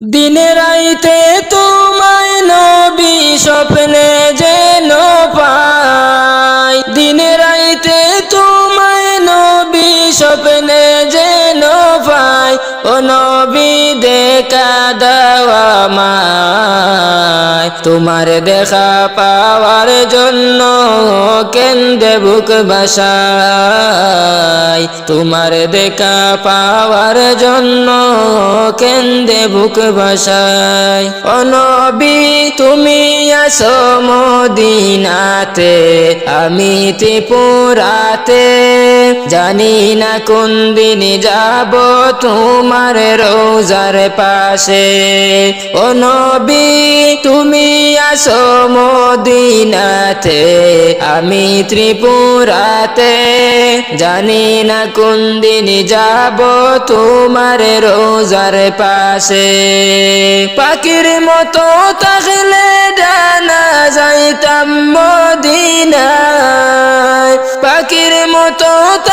দিনে রাইতে তোমায় নবী স্বপ্নে যেন পাই। দিন রাইতে তোমায় নবী স্বপ্নে যেন পাই। ও নবী দেখা দেওয়া মায় তোমার দেখা পাওয়ার জন্য কেন্দ্রে বুক বাসায় তোমার দেখা পাওয়ার জন্য কেন্দ্রে বুক বাসায় ও নবী, তুমি আসো মদিনাতে, আমি ত্রিপুরাতে জানি না কোন দিন যাব তোমার রোজার পাশে। ও নবী, তুমি আসো মদিনাতে, আমি ত্রিপুরাতে। জানি না কোন দিন যাব তোমার রোজার পাশে। পাখির মতো থাকলে ডানা যাইতাম মদিনায়। পাখির মতো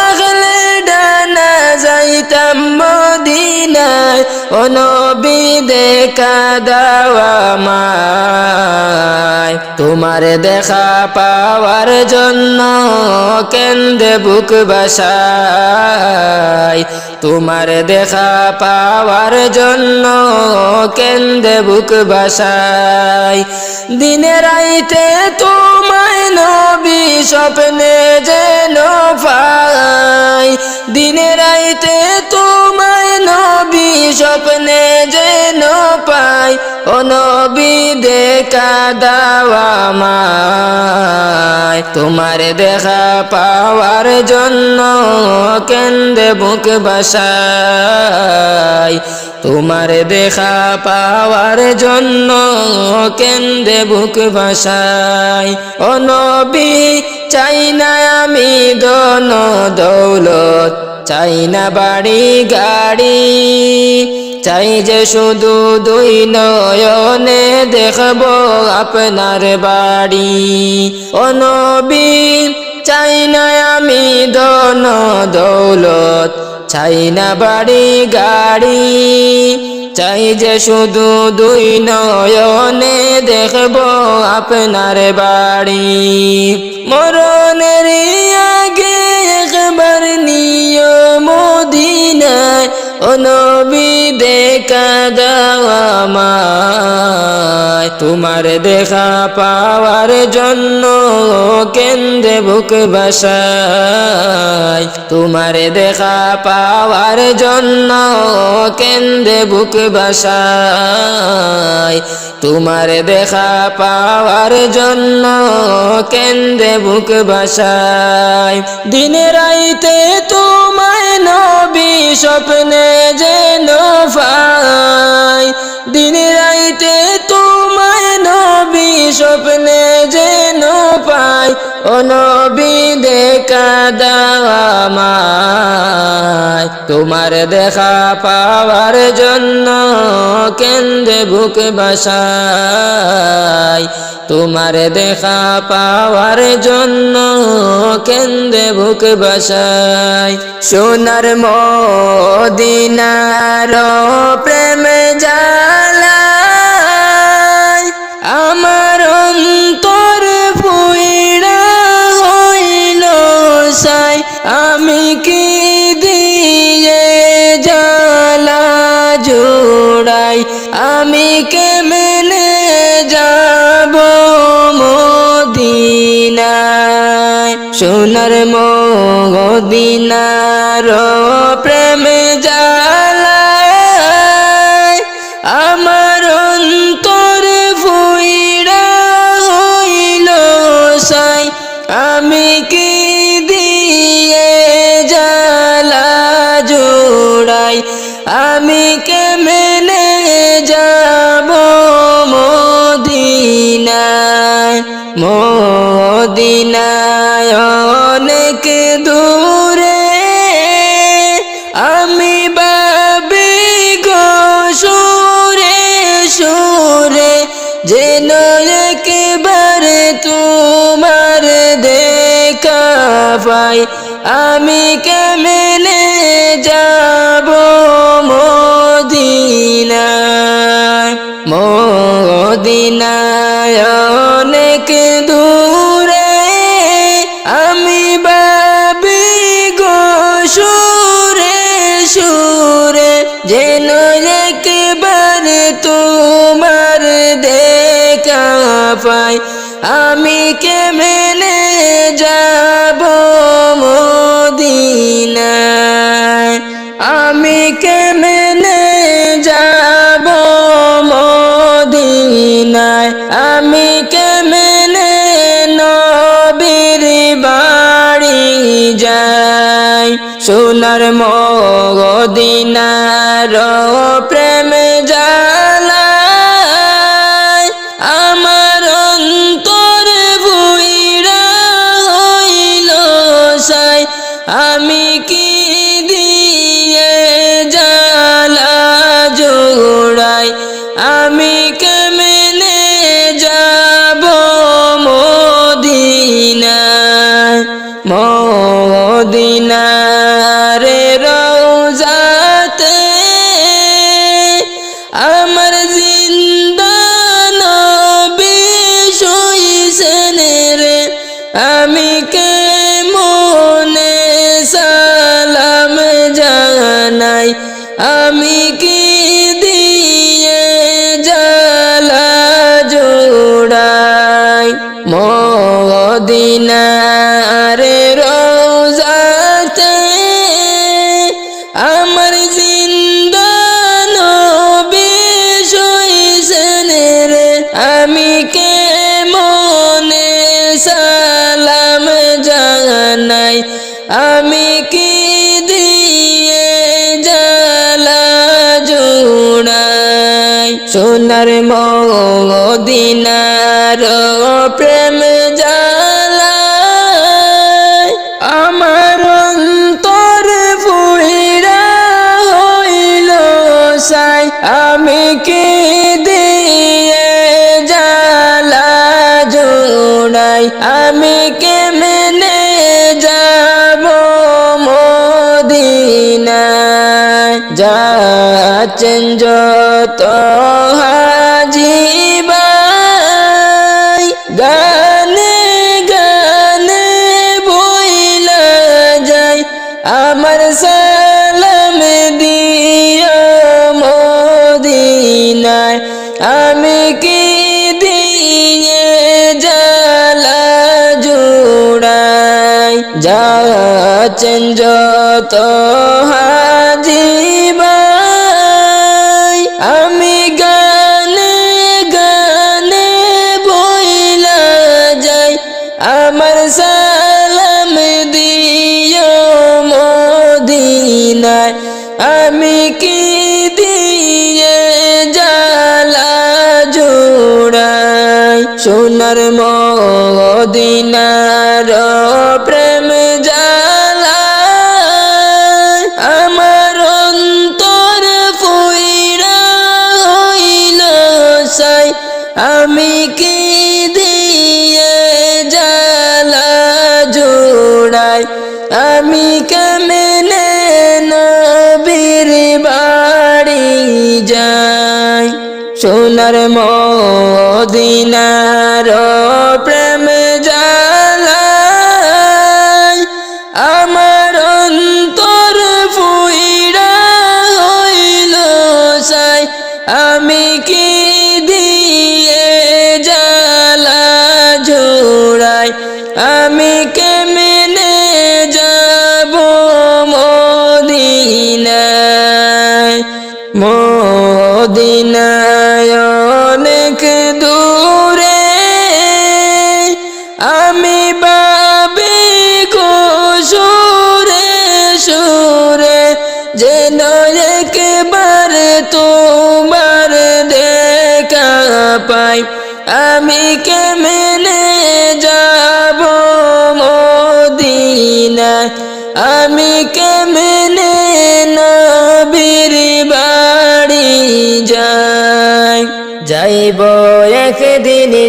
থাকলে ডানা যাইতাম মদিনায় ও নবী দেখা দাওয়া মায় তোমার দেখা পাওয়ার জন্য কেন্দ্রে বুক বাসায় তোমার দেখা পাওয়ার জন্য কেন্দ্রে বুক বাসায় দিনে রাইতে তোমায় নবী স্বপ্নে যেন পাই। দিনে রাইতে তোমায় নবী স্বপ্নে যেন পাই ও নবী, দেখা তোমার দেখা পাওয়ার জন্য কেন্দ্রে বুক বাসায় তোমার দেখা পাওয়ার জন্য কেন্দ্রে বুক বাসায় ও নবী, চাই না আমি দৌলত, চাই না বাড়ি গাড়ি। চাই যে শুধু দুই নয়নে দেখব আপনার বাড়ি। ও নবী, চাই না আমি দন দৌলত, চাই না বাড়ি গাড়ি। চাই যে শুধু দুই নয়নে দেখব আপনার বাড়ি। মরণের আগে একবার নিয় মদিনায় নবী দেখা মায়, তোমার দেখা পাওয়ার জন্য কেন্দ্রে বুক বাসায়। তোমার দেখা পাওয়ার জন্য কেন্দ্রে বুক বাসায়। তোমার দেখা পাওয়ার জন্য কেন্দ্রে বুক বাসায়। দিনে রাইতে নবী স্বপ্নে যেন পাই। দিন রাইতে তোমায় নবী স্বপ্নে যেন পাই। ও নবী দেখা দাওয়া মায় তোমার দেখা পাওয়ার জন্য কেন্দ্রে বুক বাসায় তোমার দেখা পাওয়ার জন্য কেন্দ্রে বুক বাসায় সোনার মদিনার প্রেম জালায় সোনার মদিনার প্রেম জালায় আমার অন্তর ফুইরা হইল সাই, আমি কি দিয়ে জালা জোড়াই, আমি কেমনে যাব মুস্তফাই আমি কেমনে যাব মোদিনা মোদিনায় অনেক দূরে আমি বাবি গো সুরে সুরে, যেন একবার তোমার দেখা পাই। আমি কেমন সোনার মদিনার সালাম জানাই। আমি সোনার মদিনার প্রেম জালা আমার অন্তর ফুইরা হইল সাই। আমি কি দিয়ে জালা জোড়াই? আমি কে মেনে যাব মদিনায়? যা চেঞ্জ আছেন যত হাজি ভাই আমি গানে গানে বইলা যাই, আমার সালাম দিও মদিনায়, আমি কি দিয়ে জালা জোড়াই? সোনার মদিনার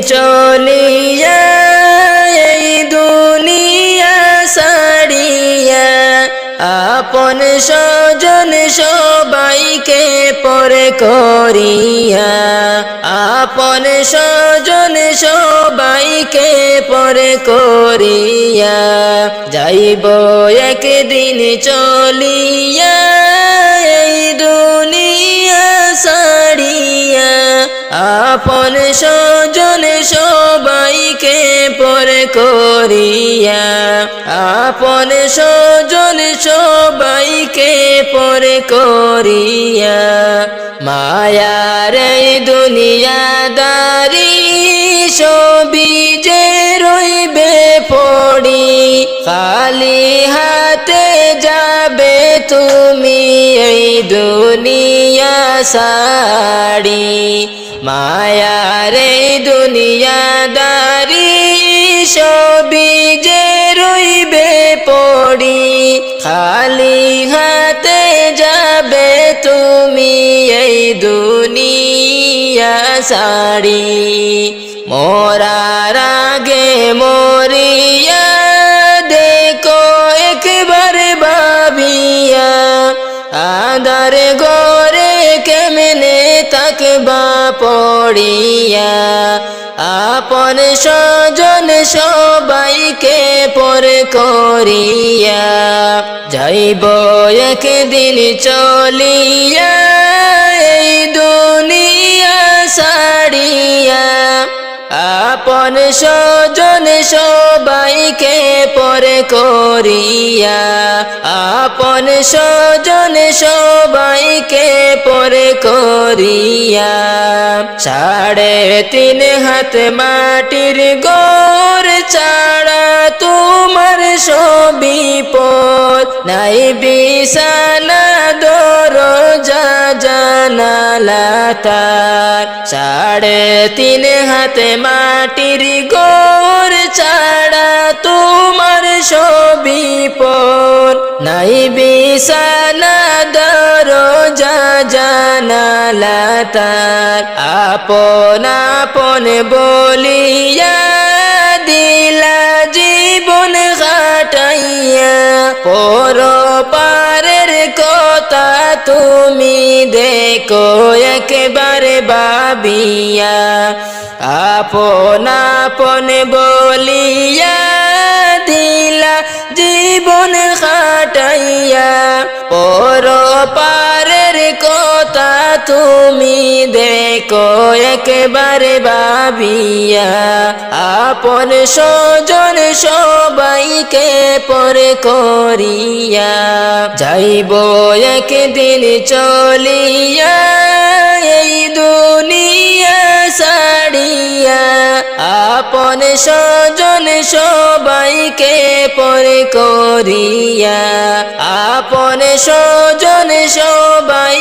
চলিয়া, এই দুনিয়া সারিয়া। আপন স্বজন সবাইকে পরে করিয়া। আপন স্বজন সবাইকে পরে করিয়া। যাইব একদিন চলিয়া, এই দুনিয়া সারিয়া। আপন স্বজন সবাইকে পরে করিয়া, আপন স্বজন সবাইকে পরে করিয়া, মায়ার এই দুনিয়াদারি ছবি যে রইবে পড়ি, খালি হাতে যাবে তুমি এই দুনিয়া সাড়ি মায়ার এই দুনিয়াদারি ছবি যে রইবে পড়ি, খালি হাতে যাবে তুমি এই দুনিয়া সাড়ি মোরার আগে মরিয়া, দেখো একবার ভাবিয়া আদার গরে কেমনে তাকবা পড়িয়া আপন স্বজন সবাইকে পর করিয়া যাইব একদিন চলিয়া এই দুনিয়া সাড়িয়া আপন স্বজন সবাইকে পরে করিয়া, আপন স্বজন সবাইকে পরে করিয়া, সাড়ে তিন হাত মাটির গোর ছাড়া তোমার সবি পথ নাই বিছানা দরজা জানালা তার। সাড়ে তিন হাতে মাটির গোর ছাড়া তোমার সবি পর নাই বিছানা দরজা জানালা তার। আপন আপন বলিয়া দিলা পর পারের কথা তুমি দেখো একবারে বাবিয়া আপন আপন বলিয়া দিলা জীবন খাটাইয়া পর পারের কথা তুমি দেখো একবারে বাবিয়া আপন স্বজন সবাইকে পরে করিয়া যাইব একদিন চলিয়া, এই দুনিয়া সাড়িয়া আপন স্বজন সবাইকে পরে করিয়া, আপন স্বজন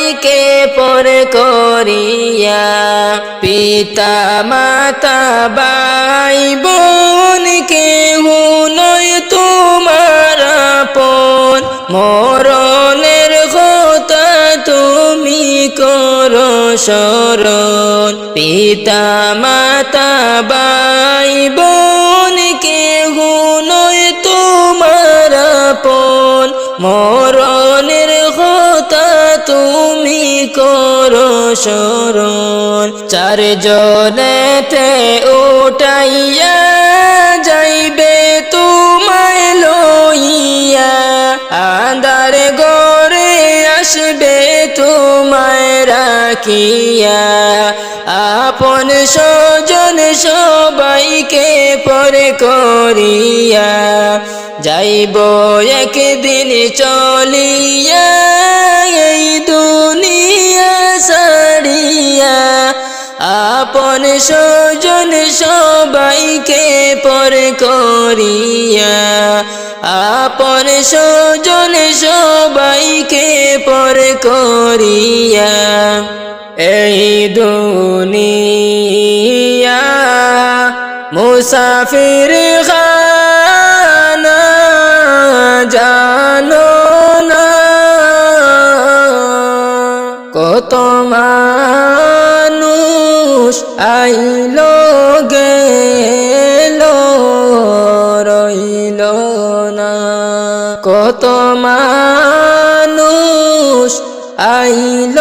সবাইকে পরে করিয়া পিতা, মাতা বাই বোন, কেহ নয় তোমার আপন। মরণের কথা তুমি করো শরণ। পিতা, মাতা বাই করো শরণ চারজনেতে উঠাইয়া যাইবে তোমায় লইয়া। আন্দার গড়ে আসবে তোমায় রাখিয়া। আপন স্বজন সবাইকে পরে করিয়া যাইব একদিন চলিয়া এই দুনিয়া আপন স্বজন সবাইকে পর করিয়া, আপন স্বজন সবাইকে পর করিয়া, এই দুনিয়া মুসাফির খানা জানো না, কত মানুষ আইল, গেল, রইল না। কত মানুষ আইল,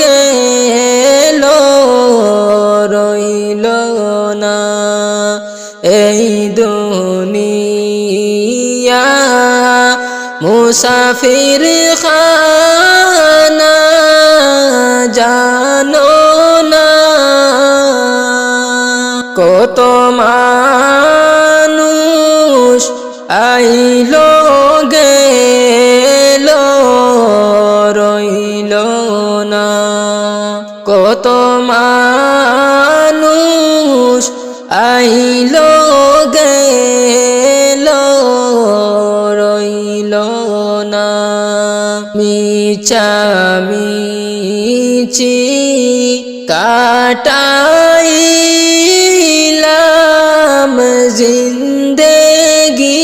গেল, রইল না। এই দুনিয়া মুসাফির খানা জানো কত মানুষ আইল গেল রইল না। কত মানুষ আইল গেল রইল না। মিচামিচি কাটাইলাম জিন্দেগি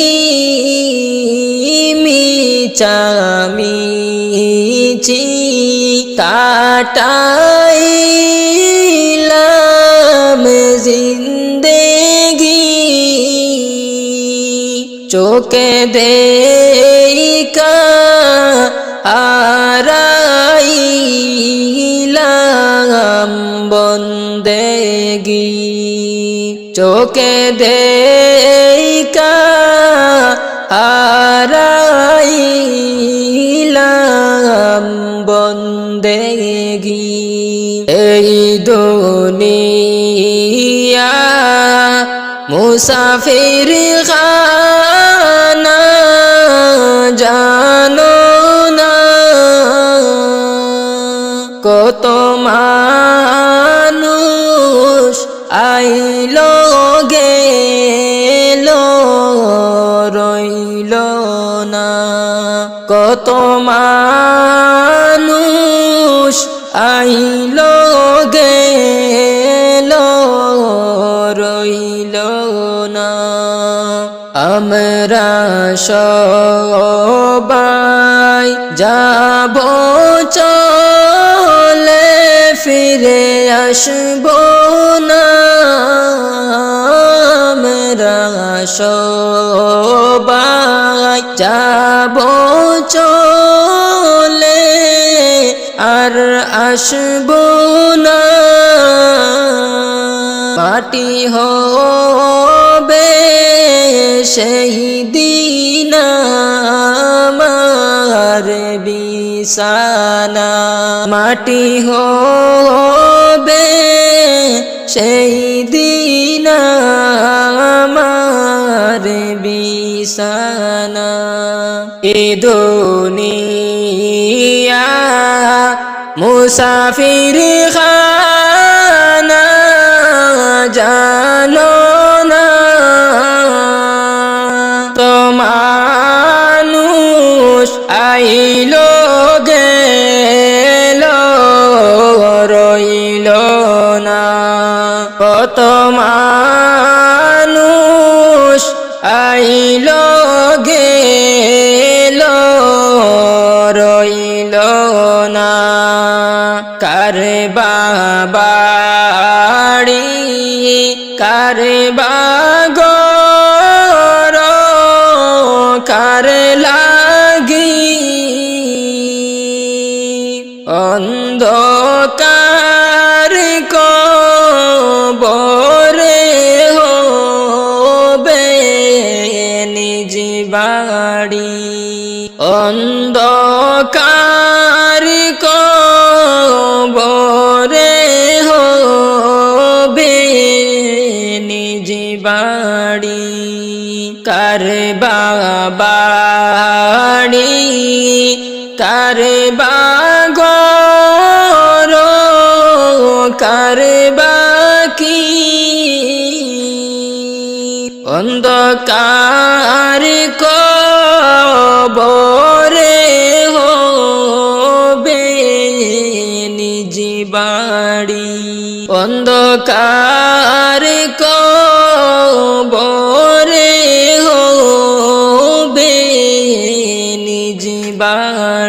মিচামিচি কাটাইলাম জিন্দেগি। চোখে দেইকা আরাইলাম বন্দেগি। চোখে দেইকা আরাইলাম বন্দেগি। এই দুনিয়া মুসাফির খানা জানো না। কত আইল গেল রইল না। আমরা সবাই যাব চলে ফিরে আসব না। আমরা আসব না। মাটি হবে সেই দিন আমার বিছানা। মাটি হবে সেই দিন আমার বিছানা। এ দুনিয়া মুসাফির খানা জানো না। তো মানুষ আইল গেল রইল না। কত মানুষ কারে কার বাগর কার বাকি? অন্ধকার কবরে হবে নিজ বাড়ি। অন্ধকার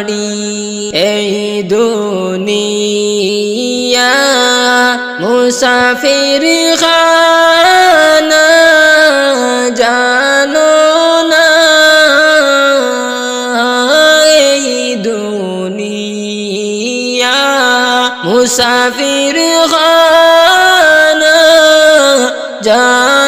বাড়ি এই দুনিয়া মুসাফির খানা জানো না। এই দুনিয়া মুসাফির খানা জানো